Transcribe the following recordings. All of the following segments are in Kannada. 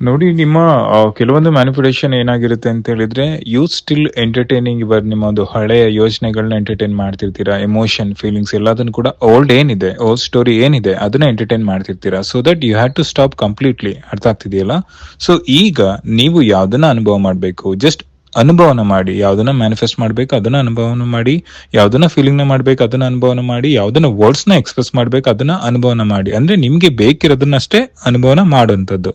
ನೋಡಿ, ನಿಮ್ಮ ಕೆಲವೊಂದು ಮ್ಯಾನಿಪುಲೇಷನ್ ಏನಾಗಿರುತ್ತೆ ಅಂತ ಹೇಳಿದ್ರೆ ಯು ಸ್ಟಿಲ್ ಎಂಟರ್ಟೈನಿಂಗ್ ಇವರ್ ನಿಮ್ಮ ಒಂದು ಹಳೆಯ ಯೋಜನೆಗಳನ್ನ ಎಂಟರ್ಟೈನ್ ಮಾಡ್ತಿರ್ತೀರಾ ಎಮೋಷನ್ ಫೀಲಿಂಗ್ಸ್ ಎಲ್ಲದನ್ನು ಕೂಡ ಓಲ್ಡ್ ಏನಿದೆ ಓಲ್ಡ್ ಸ್ಟೋರಿ ಏನಿದೆ, ಅದನ್ನ entertain ಮಾಡ್ತಿರ್ತೀರಾ so that you have to stop completely ಅರ್ಥ ಆಗ್ತಿದೆಯಲ್ಲ? ಸೊ ಈಗ ನೀವು ಯಾವ್ದನ್ನ ಅನುಭವ ಮಾಡಬೇಕು? ಜಸ್ಟ್ ಅನುಭವನ ಮಾಡಿ, ಯಾವ್ದನ್ನ ಮ್ಯಾನಿಫೆಸ್ಟ್ ಮಾಡ್ಬೇಕು, ಅದನ್ನ ಅನುಭವನ ಮಾಡಿ, ಯಾವ್ದನ್ನ ಫೀಲಿಂಗ್ನ ಮಾಡ್ಬೇಕು, ಅದನ್ನ ಅನುಭವನ ಮಾಡಿ, ಯಾವ್ದನ್ನ ನ ಎಕ್ಸ್ಪ್ರೆಸ್ ಮಾಡ್ಬೇಕು, ಅದನ್ನ ಅನುಭವನ ಮಾಡಿ. ಅಂದ್ರೆ ನಿಮ್ಗೆ ಬೇಕಿರೋದನ್ನಷ್ಟೇ ಅನುಭವನ ಮಾಡುವಂತದ್ದು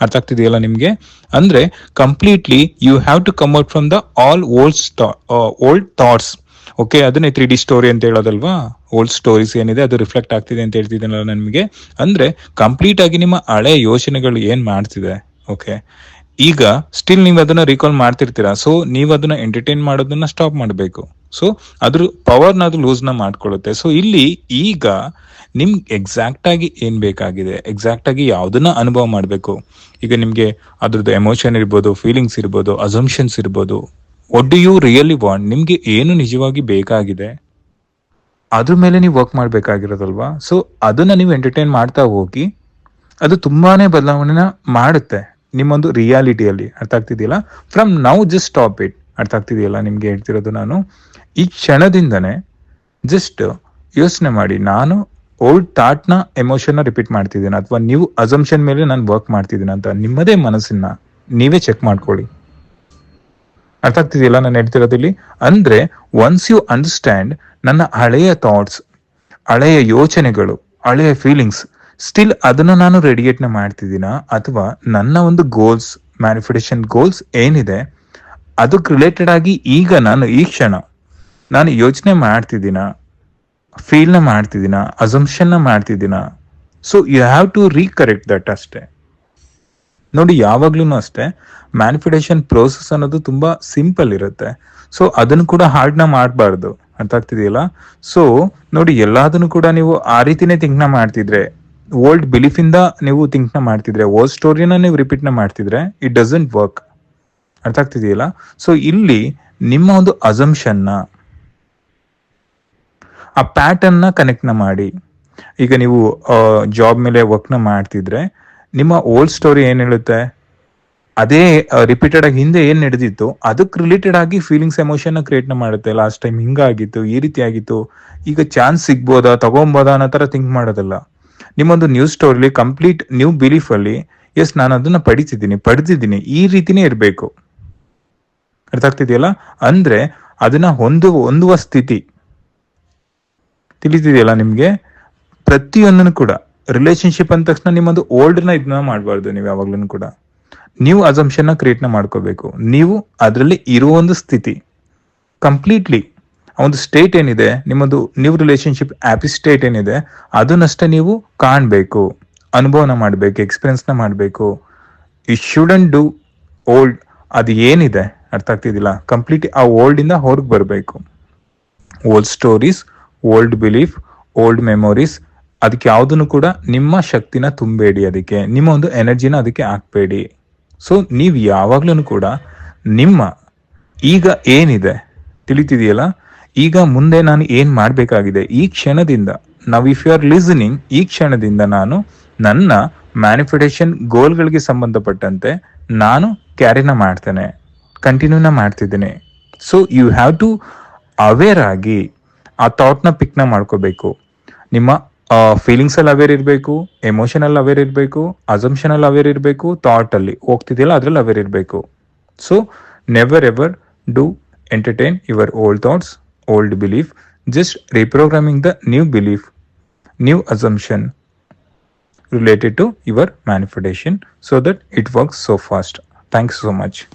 ಅರ್ಥ ಆಗ್ತಿದೆಯಲ್ಲ ನಿಮ್ಗೆ? ಅಂದ್ರೆ completely you have to come out from the all old old thoughts okay ಅದನ್ನೇ ತ್ರೀ ಡಿ ಸ್ಟೋರಿ ಅಂತ ಹೇಳೋದಲ್ವಾ? ಓಲ್ಡ್ ಸ್ಟೋರೀಸ್ ಏನಿದೆ, ಅದು ರಿಫ್ಲೆಕ್ಟ್ ಆಗ್ತಿದೆ ಅಂತ ಹೇಳ್ತಿದ್ದೀನಲ್ಲ ನಿಮಗೆ. ಅಂದ್ರೆ ಕಂಪ್ಲೀಟ್ ಆಗಿ ನಿಮ್ಮ ಹಳೆ ಯೋಚನೆಗಳು ಏನ್ ಮಾಡ್ತಿದೆ? ಓಕೆ ಈಗ ಸ್ಟಿಲ್ ನೀವು ಅದನ್ನ ರೀಕಾಲ್ ಮಾಡ್ತಿರ್ತೀರಾ? ಸೊ ನೀವು ಅದನ್ನ ಎಂಟರ್ಟೈನ್ ಮಾಡೋದನ್ನ ಸ್ಟಾಪ್ ಮಾಡಬೇಕು. ಸೊ ಅದ್ರ ಪವರ್ನ ಅದು ಲೂಸ್ನ ಮಾಡ್ಕೊಳ್ಳುತ್ತೆ. ಸೊ ಇಲ್ಲಿ ಈಗ ನಿಮ್ಗೆ ಎಕ್ಸಾಕ್ಟ್ ಆಗಿ ಏನ್ ಬೇಕಾಗಿದೆ? ಎಕ್ಸಾಕ್ಟ್ ಆಗಿ ಯಾವ್ದನ್ನ ಅನುಭವ ಮಾಡಬೇಕು. ಈಗ ನಿಮ್ಗೆ ಅದ್ರದ್ದು ಎಮೋಷನ್ ಇರ್ಬೋದು ಫೀಲಿಂಗ್ಸ್ ಇರ್ಬೋದು ಅಸಂಪ್ಷನ್ಸ್ ಇರ್ಬೋದು. ಡು ಯು ರಿಯಲಿ ವಾಂಟ್ ನಿಮ್ಗೆ ಏನು ನಿಜವಾಗಿ ಬೇಕಾಗಿದೆ? ಅದ್ರ ಮೇಲೆ ನೀವು ವರ್ಕ್ ಮಾಡ್ಬೇಕಾಗಿರೋದಲ್ವಾ? ಸೊ ಅದನ್ನ ನೀವು ಎಂಟರ್ಟೈನ್ ಮಾಡ್ತಾ ಹೋಗಿ, ಅದು ತುಂಬಾನೇ ಬದಲಾವಣೆನ ಮಾಡುತ್ತೆ. ನಿಮ್ಮೊಂದು ರಿಯಾಲಿಟಿಯಲ್ಲಿ ಅರ್ಥ ಆಗ್ತಿದೆಯಲ್ಲ? From now just stop it ಅರ್ಥ ಆಗ್ತಿದೆಯಲ್ಲ ನಿಮ್ಗೆ ಹೇಳ್ತಿರೋದು ನಾನು? ಈ ಕ್ಷಣದಿಂದನೇ ಜಸ್ಟ್ ಯೋಚನೆ ಮಾಡಿ, ನಾನು ಓಲ್ಡ್ ಥಾಟ್ನ ಎಮೋಷನ್ನ ರಿಪೀಟ್ ಮಾಡ್ತಿದ್ದೀನಿ. ಅಥವಾ ನೀವು ಅಸಂಪ್ಷನ್ ಮೇಲೆ ನಾನು ವರ್ಕ್ ಮಾಡ್ತಿದ್ದೀನಿ ಅಂತ ನಿಮ್ಮದೇ ಮನಸ್ಸನ್ನ ನೀವೇ ಚೆಕ್ ಮಾಡ್ಕೊಳ್ಳಿ. ಅರ್ಥ ಆಗ್ತಿದೆಯಲ್ಲ ನಾನು ಹೇಳ್ತಿರೋದಿಲ್ಲಿ ಅಂದ್ರೆ ಒನ್ಸ್ ಯು ಅಂಡರ್ಸ್ಟ್ಯಾಂಡ್ ನನ್ನ ಹಳೆಯ ಥಾಟ್ಸ್ ಹಳೆಯ ಯೋಚನೆಗಳು, ಹಳೆಯ ಫೀಲಿಂಗ್ಸ್ ಸ್ಟಿಲ್ ಅದನ್ನ ನಾನು ರೆಡಿಯೇಟ್ನ ಮಾಡ್ತಿದ್ದೀನ? ಅಥವಾ ನನ್ನ ಒಂದು ಗೋಲ್ಸ್ ಮ್ಯಾನಿಫೆಸ್ಟೇಷನ್ ಗೋಲ್ಸ್ ಏನಿದೆ? ಅದಕ್ಕೆ ರಿಲೇಟೆಡ್ ಆಗಿ ಈಗ ನಾನು ಈ ಕ್ಷಣ ನಾನು ಯೋಚನೆ ಮಾಡ್ತಿದ್ದೀನ? ಫೀಲ್ನ ಮಾಡ್ತಿದ್ದೀನ? ಅಸಂಪ್ಷನ್ನ ಮಾಡ್ತಿದ್ದೀನ? So you have to recorrect that ಅಷ್ಟೇ. ನೋಡಿ ಯಾವಾಗ್ಲೂ ಅಷ್ಟೇ ಮ್ಯಾನಿಫಿಟೇಷನ್ ಪ್ರೋಸೆಸ್ ಅನ್ನೋದು ತುಂಬಾ ಸಿಂಪಲ್ ಇರುತ್ತೆ. ಸೊ ಅದನ್ನು ಕೂಡ ಹಾರ್ಡ್ನ ಮಾಡಬಾರ್ದು. ಅರ್ಥ ಆಗ್ತಿದೆಯಲ್ಲ? ಸೊ ನೋಡಿ, ಎಲ್ಲದನ್ನು ಕೂಡ ನೀವು ಆ ರೀತಿನೇ ಥಿಂಕ್ನ ಮಾಡ್ತಿದ್ರೆ ಓಲ್ಡ್ ಬಿಲೀಫ್ ಇಂದ ನೀವು ಥಿಂಕ್ನ ಮಾಡ್ತಿದ್ರೆ ಓಲ್ಡ್ ಸ್ಟೋರಿನ ನೀವು ರಿಪೀಟ್ನ ಮಾಡ್ತಿದ್ರೆ ಇಟ್ ಡಸಂಟ್ ವರ್ಕ್ ಅರ್ಥ ಆಗ್ತಿದೆಯಲ್ಲ? ಸೊ ಇಲ್ಲಿ ನಿಮ್ಮ ಒಂದು ಅಸಂಪ್ಷನ್ನ ಆ ಪ್ಯಾಟರ್ನ್ನ ಕನೆಕ್ಟ್ನ ಮಾಡಿ. ಈಗ ನೀವು ಜಾಬ್ ಮೇಲೆ ವರ್ಕ್ನ ಮಾಡ್ತಿದ್ರೆ, ನಿಮ್ಮ ಓಲ್ಡ್ ಸ್ಟೋರಿ ಏನ್ ಹೇಳುತ್ತೆ? ಅದೇ ರಿಪೀಟೆಡ್ ಆಗಿ ಹಿಂದೆ ಏನ್ ನಡೆದಿತ್ತು? ಅದಕ್ಕೆ ರಿಲೇಟೆಡ್ ಆಗಿ ಫೀಲಿಂಗ್ಸ್ ಎಮೋಷನ್ ಕ್ರಿಯೇಟ್ನ ಮಾಡುತ್ತೆ. ಲಾಸ್ಟ್ ಟೈಮ್ ಹಿಂಗಾಗಿತ್ತು, ಈ ರೀತಿ ಆಗಿತ್ತು. ಈಗ ಚಾನ್ಸ್ ಸಿಗ್ಬೋದಾ, ತಗೊಂಬೋದಾ ಅನ್ನೋ ತರ ಥಿಂಕ್ ಮಾಡೋದಲ್ಲ. ನಿಮ್ಮೊಂದು ನ್ಯೂಸ್ ಸ್ಟೋರಿಲಿ ಕಂಪ್ಲೀಟ್ ನ್ಯೂ ಬಿಲೀಫ್ ಅಲ್ಲಿ ಎಸ್ ನಾನು ಅದನ್ನ ಪಡಿತಿದ್ದೀನಿ ಪಡೆದಿದ್ದೀನಿ, ಈ ರೀತಿನೇ ಇರಬೇಕು. ಅರ್ಥ ಆಗ್ತಿದೆಯಲ್ಲ? ಅಂದ್ರೆ ಅದನ್ನ ಹೊಂದು ಹೊಂದುವ ಸ್ಥಿತಿ. ತಿಳಿತಿದೆಯಲ್ಲ ನಿಮ್ಗೆ? ಪ್ರತಿಯೊಂದನ್ನು ಕೂಡ ರಿಲೇಶನ್ಶಿಪ್ ಅಂದ ತಕ್ಷಣ ನಿಮ್ಮೊಂದು ಓಲ್ಡ್ನ ಇದನ್ನ ಮಾಡಬಾರ್ದು ನೀವು ಯಾವಾಗ್ಲೂ ಕೂಡ. ನೀವು ಕ್ರಿಯೇಟ್ನ ಮಾಡ್ಕೋಬೇಕು. ನೀವು ಅದರಲ್ಲಿ ಇರೋ ಒಂದು ಸ್ಥಿತಿ. ಕಂಪ್ಲೀಟ್ಲಿ ಒಂದು ಸ್ಟೇಟ್ ಏನಿದೆ, ನಿಮ್ಮದು ನ್ಯೂ ರಿಲೇಶನ್ಶಿಪ್ ಹ್ಯಾಪಿ ಸ್ಟೇಟ್ ಏನಿದೆ, ಅದನ್ನಷ್ಟೇ ನೀವು ಕಾಣಬೇಕು, ಅನುಭವನ ಮಾಡಬೇಕು ಎಕ್ಸ್ಪೀರಿಯನ್ಸ್ನ ಮಾಡಬೇಕು. ಯು ಶುಡನ್ ಡೂ ಓಲ್ಡ್ ಅದು ಏನಿದೆ, ಅರ್ಥ ಆಗ್ತಿದ್ದಿಲ್ಲ? ಕಂಪ್ಲೀಟ್ ಆ ಇಂದ ಹೊರಗೆ ಬರಬೇಕು. Old stories old belief old memories ಅದಕ್ಕೆ ಯಾವುದನ್ನು ಕೂಡ ನಿಮ್ಮ ಶಕ್ತಿನ ತುಂಬಬೇಡಿ ಅದಕ್ಕೆ, ನಿಮ್ಮ ಒಂದು ಎನರ್ಜಿನ ಅದಕ್ಕೆ ಹಾಕ್ಬೇಡಿ. ಸೊ ನೀವು ಯಾವಾಗ್ಲೂ ಕೂಡ ನಿಮ್ಮ ಈಗ ಏನಿದೆ, ತಿಳಿತಿದೆಯಲ್ಲ? ಈಗ ಮುಂದೆ ನಾನು ಏನ್ ಮಾಡಬೇಕಾಗಿದೆ? ಈ ಕ್ಷಣದಿಂದ ನಾವು ಇಫ್ ಯು ಆರ್ ಲಿಸನಿಂಗ್ ಈ ಕ್ಷಣದಿಂದ ನಾನು ನನ್ನ ಮ್ಯಾನಿಫೆಸ್ಟೇಷನ್ ಗೋಲ್ಗಳಿಗೆ ಸಂಬಂಧಪಟ್ಟಂತೆ ನಾನು ಕ್ಯಾರಿನ ಮಾಡ್ತೇನೆ ಕಂಟಿನ್ಯೂನ ಮಾಡ್ತಿದ್ದೇನೆ. So you have to aware ಆಗಿ ಆ ಥಾಟ್ನ ಪಿಕ್ನ ಮಾಡ್ಕೋಬೇಕು. ನಿಮ್ಮ ಫೀಲಿಂಗ್ಸ್ ಅಲ್ಲಿ ಅವೇರ್ ಇರಬೇಕು ಎಮೋಷನಲ್ ಅವೇರ್ ಇರಬೇಕು ಅಸಂಪ್ಷನಲ್ ಅವೇರ್ ಇರಬೇಕು ಥಾಟ್ ಅಲ್ಲಿ ಹೋಗ್ತಿದೆಯಲ್ಲ ಅದ್ರಲ್ಲಿ ಅವೇರ್ ಇರಬೇಕು. So never ever do entertain your old thoughts old belief, just reprogramming the new belief, new assumption related to your manifestation so that it works so fast. Thanks so much.